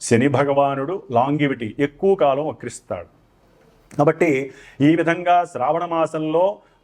శని భగవానుడు లాంగివిటీ ఎక్కువ కాలం వక్రిస్తాడు. కాబట్టి ఈ విధంగా శ్రావణ మాసంలో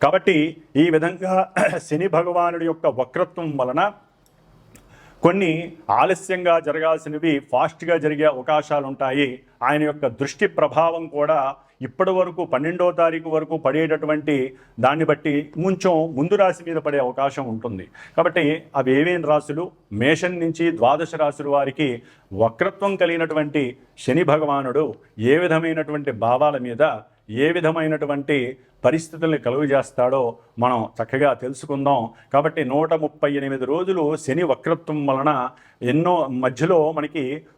కాబట్టి ఈ విధంగా శని భగవానుడి యొక్క వక్రత్వం వలన కొన్ని ఆలస్యంగా జరగాల్సినవి ఫాస్ట్గా జరిగే అవకాశాలు ఉంటాయి ఆయన యొక్క దృష్టి ప్రభావం కూడా ఇప్పటి వరకు పన్నెండో తారీఖు వరకు పడేటటువంటి దాన్ని బట్టి కొంచెం ముందు రాశి మీద పడే అవకాశం ఉంటుంది. కాబట్టి అవి ఏమేం రాశులు? మేషం నుంచి ద్వాదశ రాశుల వారికి వక్రత్వం కలిగినటువంటి శని భగవానుడు ఏ విధమైనటువంటి భావాల మీద ఏ విధమైనటువంటి పరిస్థితుల్ని కలుగు చేస్తాడో మనం చక్కగా తెలుసుకుందాం. కాబట్టి నూట ముప్పై ఎనిమిది రోజులు శని వక్రత్వం వలన ఎన్నో మధ్యలో మనకి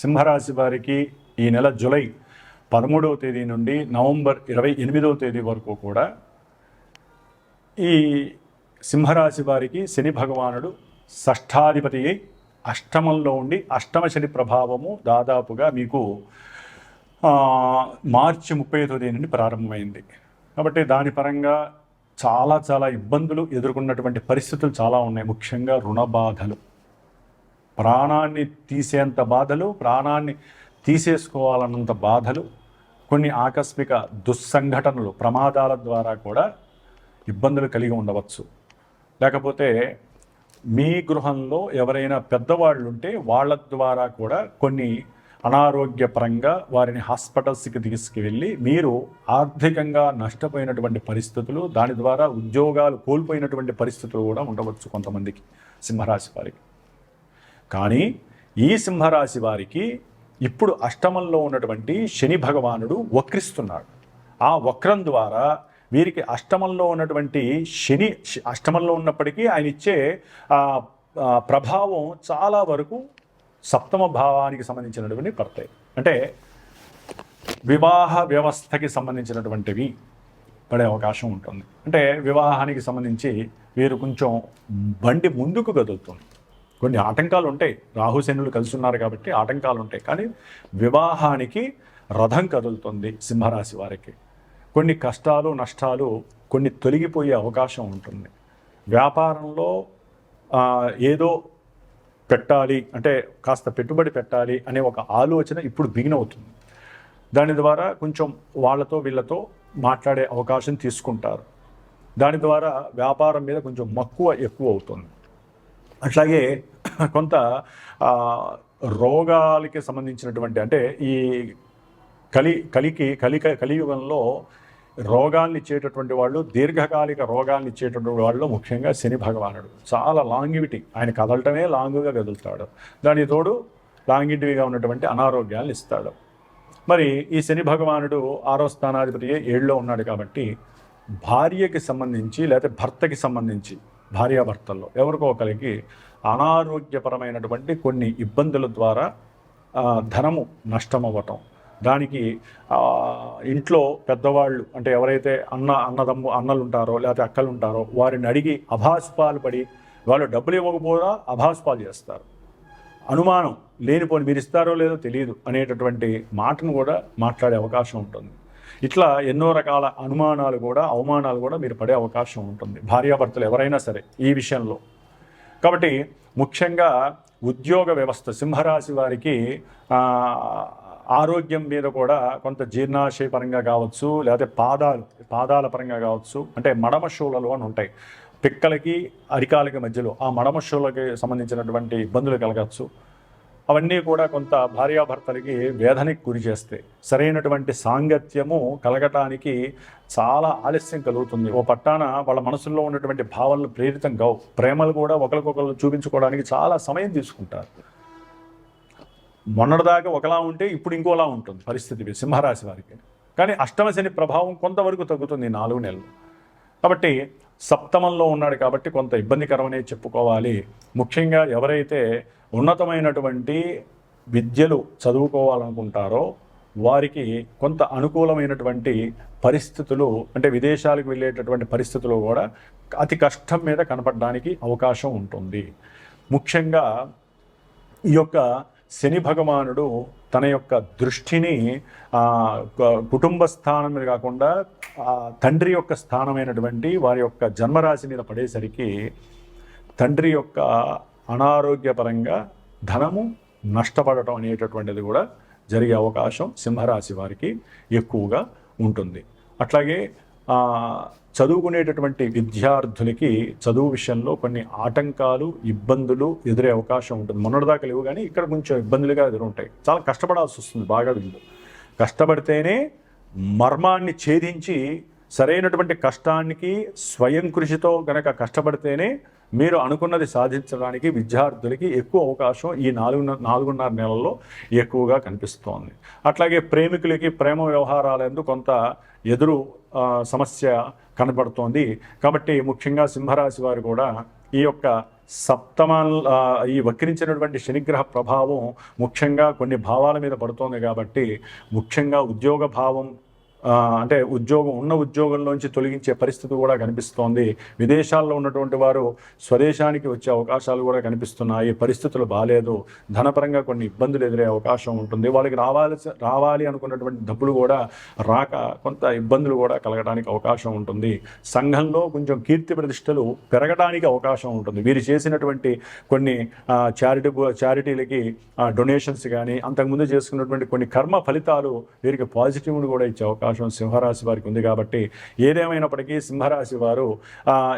సింహరాశి వారికి ఈ నెల జూలై పదమూడవ తేదీ నుండి నవంబర్ ఇరవై ఎనిమిదవ తేదీ వరకు కూడా ఈ సింహరాశి వారికి శని భగవానుడు షష్ఠాధిపతి అయి అష్టమంలో ఉండి అష్టమ శని ప్రభావము దాదాపుగా మీకు మార్చి ముప్పై తేదీ నుండి ప్రారంభమైంది. కాబట్టి దాని పరంగా చాలా చాలా ఇబ్బందులు ఎదుర్కొన్నటువంటి పరిస్థితులు చాలా ఉన్నాయి. ముఖ్యంగా రుణ బాధలు. ప్రాణాన్ని తీసేంత బాధలు ప్రాణాన్ని తీసేసుకోవాలన్నంత బాధలు కొన్ని ఆకస్మిక దుస్సంఘటనలు ప్రమాదాల ద్వారా కూడా ఇబ్బందులు కలిగి ఉండవచ్చు. లేకపోతే మీ గృహంలో ఎవరైనా పెద్దవాళ్ళు ఉంటే వాళ్ళ ద్వారా కూడా కొన్ని అనారోగ్యపరంగా వారిని హాస్పిటల్స్కి తీసుకువెళ్ళి మీరు ఆర్థికంగా నష్టపోయినటువంటి పరిస్థితులు దాని ద్వారా ఉద్యోగాలు కోల్పోయినటువంటి పరిస్థితులు కూడా ఉండవచ్చు కొంతమందికి సింహరాశి వారికి. కానీ ఈ సింహరాశి వారికి ఇప్పుడు అష్టమంలో ఉన్నటువంటి శని భగవానుడు వక్రిస్తున్నాడు. ఆ వక్రం ద్వారా వీరికి అష్టమంలో ఉన్నటువంటి శని అష్టమంలో ఉన్నప్పటికీ ఆయన ఇచ్చే ప్రభావం చాలా వరకు సప్తమ భావానికి సంబంధించినటువంటి పడతాయి. అంటే వివాహ వ్యవస్థకి సంబంధించినటువంటివి పడే అవకాశం ఉంటుంది. అంటే వివాహానికి సంబంధించి వీరు కొంచెం బండి ముందుకు కదులుతుంది. కొన్ని ఆటంకాలు ఉంటాయి రాహుసేనులు కలిసి ఉన్నారు కాబట్టి ఆటంకాలు ఉంటాయి కానీ వివాహానికి రథం కదులుతుంది సింహరాశి వారికి. కొన్ని కష్టాలు నష్టాలు కొన్ని తొలగిపోయే అవకాశం ఉంటుంది. వ్యాపారంలో ఏదో పెట్టాలి అంటే కాస్త పెట్టుబడి పెట్టాలి అనే ఒక ఆలోచన ఇప్పుడు బిగిన్ అవుతుంది దాని ద్వారా కొంచెం వాళ్ళతో వీళ్ళతో మాట్లాడే అవకాశం తీసుకుంటారు. దాని ద్వారా వ్యాపారం మీద కొంచెం మక్కువ ఎక్కువ అవుతుంది అట్లాగే కొంత రోగాలకి సంబంధించినటువంటి అంటే ఈ కలి కలికి కలిక కలియుగంలో రోగాల్ని ఇచ్చేటటువంటి వాళ్ళు దీర్ఘకాలిక రోగాల్ని ఇచ్చేటటువంటి వాళ్ళు ముఖ్యంగా శని భగవానుడు. చాలా లాంగివిటీ. ఆయన కదలటమే లాంగ్గా కదులుతాడు. దాని తోడు లాంగిటివిగా ఉన్నటువంటి అనారోగ్యాలను ఇస్తాడు. మరి ఈ శని భగవానుడు ఆరో స్థానాధిపతి ఏడులో ఉన్నాడు కాబట్టి భార్యకి సంబంధించి లేకపోతే భర్తకి సంబంధించి భార్యాభర్తల్లో ఎవరికో ఒకరికి అనారోగ్యపరమైనటువంటి కొన్ని ఇబ్బందుల ద్వారా ధనము నష్టమవ్వటం. దానికి ఇంట్లో పెద్దవాళ్ళు అంటే ఎవరైతే అన్న అన్నదమ్ము అన్నలు ఉంటారో లేకపోతే అక్కలు ఉంటారో వారిని అడిగి అభాస్పాలు పడి వాళ్ళు డబ్బులు ఇవ్వకపోగా అభాస్పాలు చేస్తారు. అనుమానం లేనిపోని మీరు ఇస్తారో లేదో తెలియదు అనేటటువంటి మాటను కూడా మాట్లాడే అవకాశం ఉంటుంది. ఇట్లా ఎన్నో రకాల అనుమానాలు కూడా అవమానాలు కూడా మీరు పడే అవకాశం ఉంటుంది. భార్యాభర్తలు ఎవరైనా సరే ఈ విషయంలో. కాబట్టి ముఖ్యంగా ఉద్యోగ వ్యవస్థ సింహరాశి వారికి ఆరోగ్యం మీద కూడా కొంత జీర్ణాశయ పరంగా కావచ్చు లేకపోతే పాదాలు పాదాల పరంగా కావచ్చు అంటే మడమ షూలలు అని ఉంటాయి. పిక్కలకి అరికాలకి మధ్యలో ఆ మడమ షూలకి సంబంధించినటువంటి ఇబ్బందులు కలగచ్చు అవన్నీ కూడా కొంత భార్యాభర్తలకి వేదనకి గురి చేస్తాయి సరైనటువంటి సాంగత్యము కలగటానికి చాలా ఆలస్యం కలుగుతుంది. ఓ పట్టాన వాళ్ళ మనసుల్లో ఉన్నటువంటి భావనలు ప్రేరితం కావు. ప్రేమలు కూడా ఒకరికొకరు చూపించుకోవడానికి చాలా సమయం తీసుకుంటారు. మొన్నటిదాకా ఒకలా ఉంటే ఇప్పుడు ఇంకోలా ఉంటుంది పరిస్థితి సింహరాశి వారికి. కానీ అష్టమ శని ప్రభావం కొంతవరకు తగ్గుతుంది నాలుగు నెలలు. కాబట్టి సప్తమంలో ఉన్నాడు కాబట్టి కొంత ఇబ్బందికరమనే చెప్పుకోవాలి. ముఖ్యంగా ఎవరైతే ఉన్నతమైనటువంటి విద్యలు చదువుకోవాలనుకుంటారో వారికి కొంత అనుకూలమైనటువంటి పరిస్థితులు అంటే విదేశాలకు వెళ్ళేటటువంటి పరిస్థితులు కూడా అతి కష్టం మీద కనపడడానికి అవకాశం ఉంటుంది. ముఖ్యంగా ఈ యొక్క శని భగవానుడు తన యొక్క దృష్టిని కుటుంబ స్థానం మీద కాకుండా తండ్రి యొక్క స్థానమైనటువంటి వారి యొక్క జన్మరాశి మీద పడేసరికి తండ్రి యొక్క అనారోగ్యపరంగా ధనము నష్టపడటం అనేటటువంటిది కూడా జరిగే అవకాశం సింహరాశి వారికి ఎక్కువగా ఉంటుంది. అట్లాగే చదువుకునేటటువంటి విద్యార్థులకి చదువు విషయంలో కొన్ని ఆటంకాలు ఇబ్బందులు ఎదురే అవకాశం ఉంటుంది. మొన్నటిదాకా లేవు కానీ ఇక్కడ కొంచెం ఇబ్బందులుగా ఎదురుంటాయి. చాలా కష్టపడాల్సి వస్తుంది బాగా వీళ్ళు కష్టపడితేనే మర్మాన్ని ఛేదించి సరైనటువంటి కష్టానికి స్వయం కృషితో గనక కష్టపడితేనే మీరు అనుకున్నది సాధించడానికి విద్యార్థులకి ఎక్కువ అవకాశం ఈ నాలుగు నాలుగున్నర నెలల్లో ఎక్కువగా కనిపిస్తోంది. అట్లాగే ప్రేమికులకి ప్రేమ వ్యవహారాలందు కొంత ఎదురు సమస్య కనబడుతోంది. కాబట్టి ముఖ్యంగా సింహరాశి వారు కూడా ఈ యొక్క సప్తమ ఈ వక్రించినటువంటి శనిగ్రహ ప్రభావం ముఖ్యంగా కొన్ని భావాల మీద పడుతోంది కాబట్టి ముఖ్యంగా ఉద్యోగ భావం అంటే ఉద్యోగం ఉన్న ఉద్యోగంలోంచి తొలగించే పరిస్థితి కూడా కనిపిస్తోంది. విదేశాల్లో ఉన్నటువంటి వారు స్వదేశానికి వచ్చే అవకాశాలు కూడా కనిపిస్తున్నాయి. పరిస్థితులు బాగాలేదు ధనపరంగా కొన్ని ఇబ్బందులు ఎదురే అవకాశం ఉంటుంది. వాళ్ళకి రావాల్సి రావాలి అనుకున్నటువంటి డబ్బులు కూడా రాక కొంత ఇబ్బందులు కూడా కలగడానికి అవకాశం ఉంటుంది. సంఘంలో కొంచెం కీర్తి ప్రతిష్టలు పెరగడానికి అవకాశం ఉంటుంది. వీరు చేసినటువంటి కొన్ని చారిటీ చారిటీలకి డొనేషన్స్ కానీ అంతకుముందు చేసుకున్నటువంటి కొన్ని కర్మ ఫలితాలు వీరికి పాజిటివ్ కూడా ఇచ్చే అవకాశం సింహరాశి వారికి ఉంది కాబట్టి ఏదేమైనప్పటికీ సింహరాశి వారు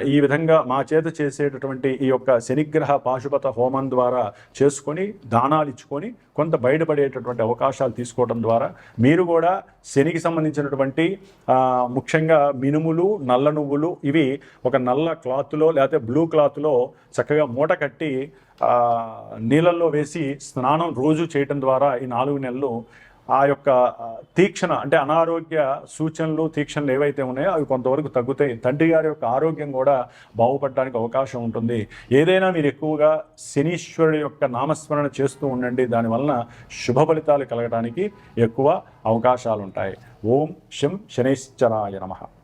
ఈ విధంగా మా చేత చేసేటటువంటి ఈ యొక్క శనిగ్రహ పాశుపత హోమం ద్వారా చేసుకొని దానాలు ఇచ్చుకొని కొంత బయటపడేటటువంటి అవకాశాలు తీసుకోవడం ద్వారా మీరు కూడా శనికి సంబంధించినటువంటి ముఖ్యంగా మినుములు నల్ల నువ్వులు ఇవి ఒక నల్ల క్లాత్లో లేకపోతే బ్లూ క్లాత్లో చక్కగా మూట కట్టి నీళ్ళల్లో వేసి స్నానం రోజు చేయటం ద్వారా ఈ నాలుగు నెలలు ఆ యొక్క తీక్షణ అంటే అనారోగ్య సూచనలు తీక్షణలు ఏవైతే ఉన్నాయో అవి కొంతవరకు తగ్గుతాయి. తండ్రి గారి యొక్క ఆరోగ్యం కూడా బాగుపడడానికి అవకాశం ఉంటుంది. ఏదైనా మీరు ఎక్కువగా శనీశ్వరుడి యొక్క నామస్మరణ చేస్తూ ఉండండి. దానివలన శుభ ఫలితాలు కలగడానికి ఎక్కువ అవకాశాలు ఉంటాయి ఓం శం శనైశ్చరాయ నమః.